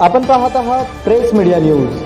आपण पाहत आहात press media news.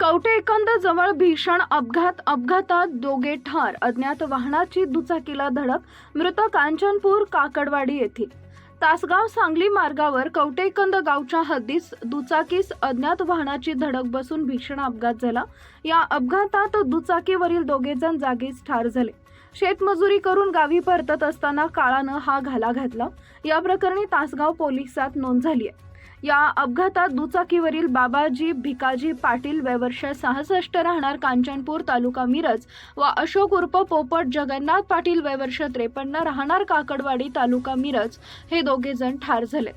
Kavathe Ekand जवळ भीषण अपघात अपघातात दोघे ठार. अज्ञात वाहनाची दुचाकीला धडक. मृत कांचनपूर काकडवाडी येथील. तासगाव सांगली मार्गावर कवटेकंद गावच्या हद्दीस दुचाकीस अज्ञात वाहनाची धडक बसून भीषण अपघात झाला. या अपघातात दुचाकीवरील दोघे जण जागीच ठार झाले. शेतमजुरी करून गावी परतत असताना काळानं हा घाला घातला. या प्रकरणी तासगाव पोलिसात नोंद झाली आहे. या अपघातात दुचाकीवरील बाबाजी भिकाजी पाटील वयवर्ष सहासष्ट राहणार कांचनपूर तालुका मिरज व अशोक उर्फ पोपट जगन्नाथ पाटील वयवर्ष त्रेपन्न राहणार काकडवाडी तालुका मिरज हे दोघे जण ठार झाले.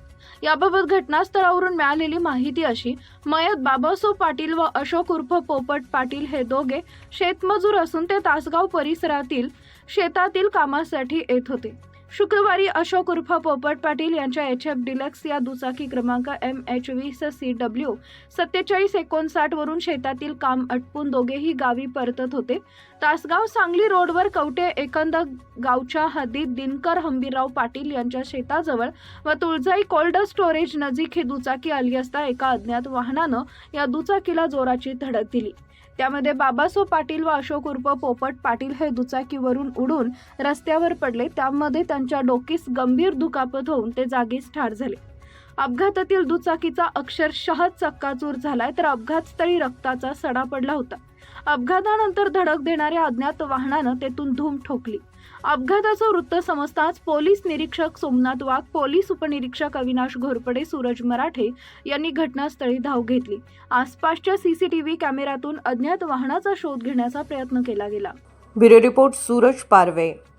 याबाबत घटनास्थळावरून मिळालेली माहिती अशी मयत बाबासो पाटील व अशोक उर्फ पोपट पाटील हे दोघे शेतमजूर असून ते तासगाव परिसरातील शेतातील कामासाठी येत होते. शुक्रवारी अशोक उर्फ पोपट पाटील यांच्या एच एफ डिलक्स या दुचाकी क्रमांक एम एच वीस सी डब्ल्यू सत्तेचाळीस एकोणसाठ वरून शेतातील काम अटपून दोघेही गावी परतत होते. तासगाव सांगली रोडवर कवटे एकंद गावच्या हद्दीत दिनकर हंबीरराव पाटील यांच्या शेताजवळ व तुळजाई कोल्ड स्टोरेज नजीक ही दुचाकी आली असता एका अज्ञात वाहनानं या दुचाकीला जोराची धडक दिली. त्यामध्ये बाबासो पाटील व अशोक उर्फ पोपट पाटील हे दुचाकीवरून उडून रस्त्यावर पडले. त्यामध्ये त्यांच्या डोकीस गंभीर दुखापत होऊन ते जागीच ठार झाले. अपघातातील दुचाकीचा अक्षरशः चक्काचूर झालाय तर अपघातस्थळी रक्ताचा सडा पडला होता. अपघातानंतर धडक देणाऱ्या अज्ञात वाहनानं तेथून धूम ठोकली. अपघाताचं वृत्त समजताच पोलीस निरीक्षक सोमनाथ वाघ पोलीस उपनिरीक्षक अविनाश घोरपडे सूरज मराठे यांनी घटनास्थळी धाव घेतली. आसपासच्या सीसीटीव्ही कॅमेऱ्यातून अज्ञात वाहनाचा शोध घेण्याचा प्रयत्न केला गेला. Bureau report Suraj Parve.